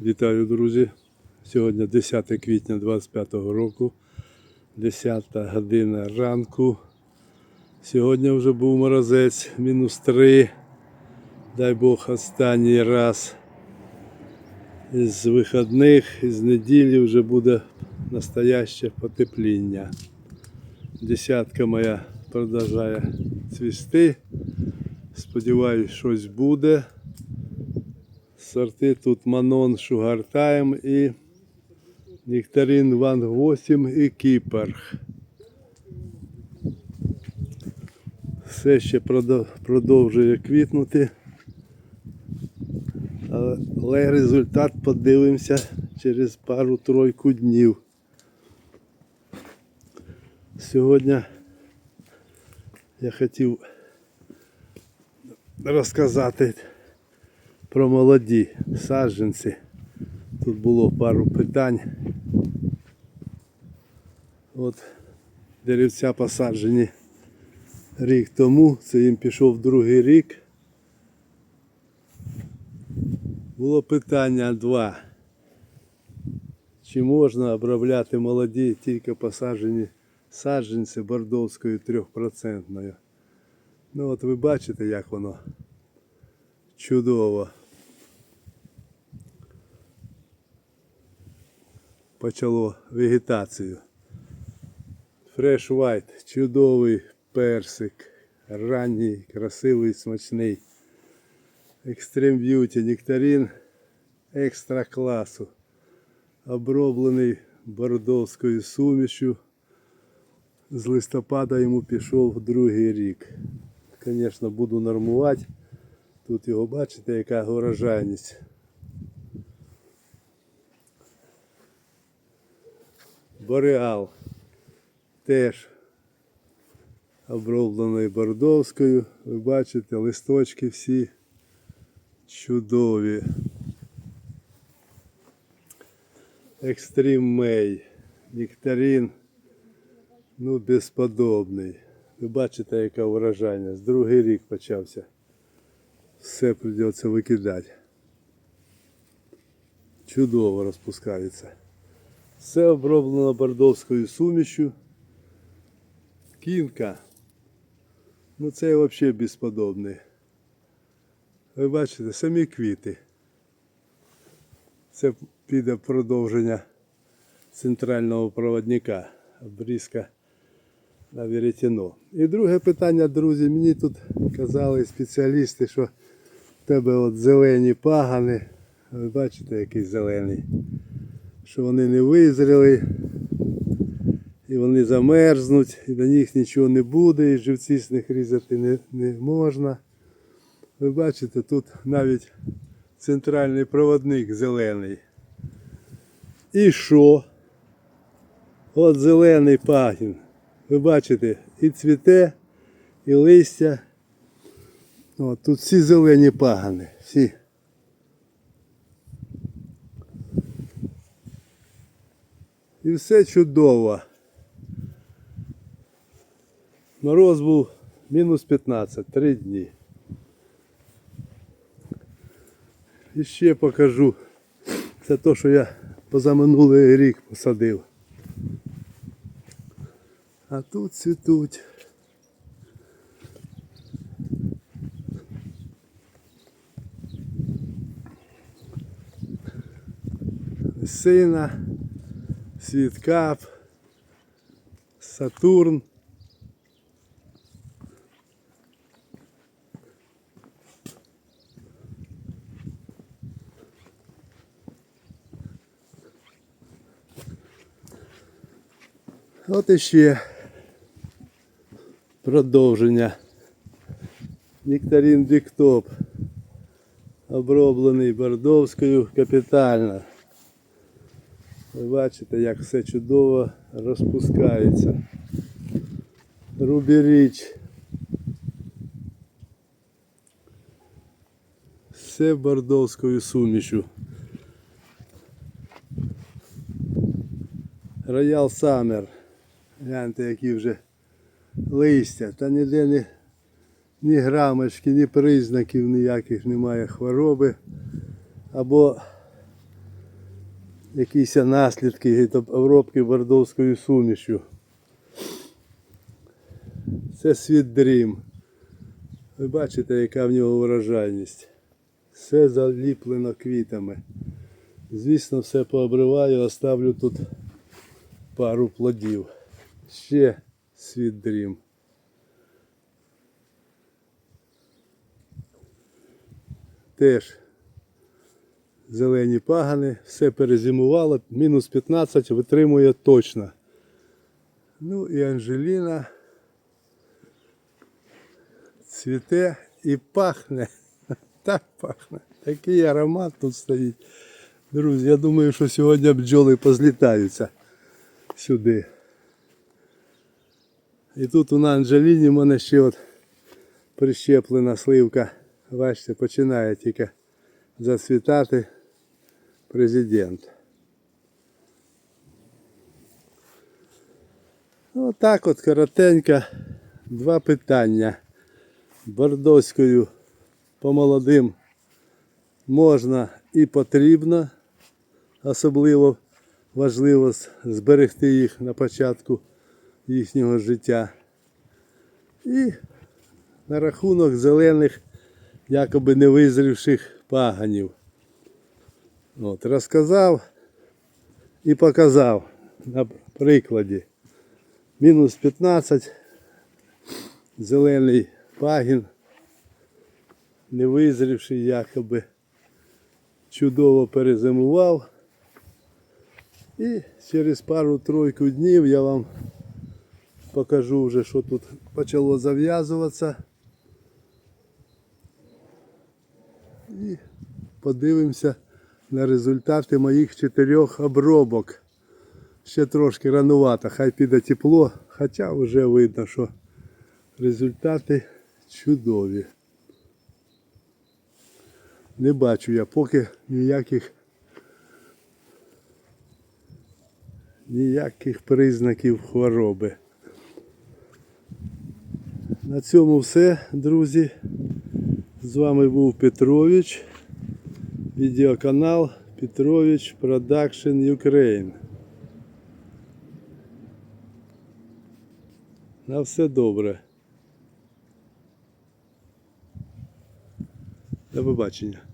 Вітаю, друзі! Сьогодні 10 квітня 25 року, 10 година ранку. Сьогодні вже був морозець, мінус 3. Дай Бог останній раз. Із вихідних, із неділі вже буде настояще потепління. Десятка моя продовжує цвісти. Сподіваюсь, щось буде. Сорти тут Манон Time і Нектарин Ван 8 і Кіпер. Все ще продовжує квітнути. Але результат подивимося через пару-тройку днів. Сьогодні я хотів розказати про молоді саджанці. Тут було пару питань. От деревця посаджені рік тому, це їм пішов другий рік. Було питання два. Чи можна обробляти молоді тільки посаджені саджанці бордовською трьохпроцентною? Ну от ви бачите, як воно чудово. Почало вегетацію. Fresh White, чудовий персик, ранній, красивий, смачний. Extreme Beauty, нектарин екстра класу. Оброблений бордовською сумішю. З листопада йому пішов другий рік. Звісно, буду нормувати. Тут його бачите, яка урожайність. Бореал теж оброблений бордовською. Ви бачите, листочки всі чудові. Екстрім Мей, Нектарин, ну безподобний. Ви бачите, яка урожайність. Другий рік почався все придется викидати. Чудово розпускається. Все оброблено бордовською сумішю. Кінка. Ну це взагалі безподобний. Ви бачите, самі квіти. Це піде продовження центрального проводника. Обрізка на веретено. І друге питання, друзі, мені тут казали спеціалісти, що в тебе от зелені пагани. Ви бачите, який зелений. Що вони не визріли. І вони замерзнуть, і на них нічого не буде, і живці з них різати не, не можна. Ви бачите, тут навіть центральний проводник зелений. І що? От зелений пагін. Ви бачите, і цвіте, і листя. От, тут всі зелені пагани. Всі. І все чудово. Мороз був мінус 15, 3 дні. І ще покажу. Це те, що я позаминулий рік посадив. А тут цвітуть. Сина, Світкап, Сатурн. От іще продовження. Нектарин Диктоп. Оброблений бордовською капітально. Ви бачите, як все чудово розпускається. Рубіріч. Все бордовською сумішю. Роял Саммер. Гляньте, які вже листя. Та ніде ні, ні грамочки, ні признаків ніяких немає хвороби. Або якісь наслідки обробки бордовською сумішю. Це світ дрім. Ви бачите, яка в нього вражайність. Все заліплено квітами. Звісно, все пообриваю, оставлю тут пару плодів. Ще світ дрім. Теж зелені пагани, все перезимувало, мінус 15 витримує точно. Ну і Анжеліна цвіте і пахне. Так пахне. Такий аромат тут стоїть. Друзі, я думаю, що сьогодні бджоли позлітаються сюди. І тут у на Анджеліні в мене ще от прищеплена сливка. Бачите, починає тільки зацвітати президент. Отак от коротенько. Два питання. Бордоською по молодим можна і потрібно, особливо важливо зберегти їх на початку їхнього життя. І на рахунок зелених, якоби не визрівших паганів. От, розказав і показав на прикладі. Мінус 15, зелений пагін, не визрівший якоби, чудово перезимував. І через пару-тройку днів я вам покажу вже, що тут почало зав'язуватися. І подивимося на результати моїх чотирьох обробок. Ще трошки ранувато, хай піде тепло, хоча вже видно, що результати чудові. Не бачу я поки ніяких ніяких признаків хвороби. На цьому все, друзі. З вами був Петрович. Відеоканал Петрович Production Ukraine. На все добре. До побачення.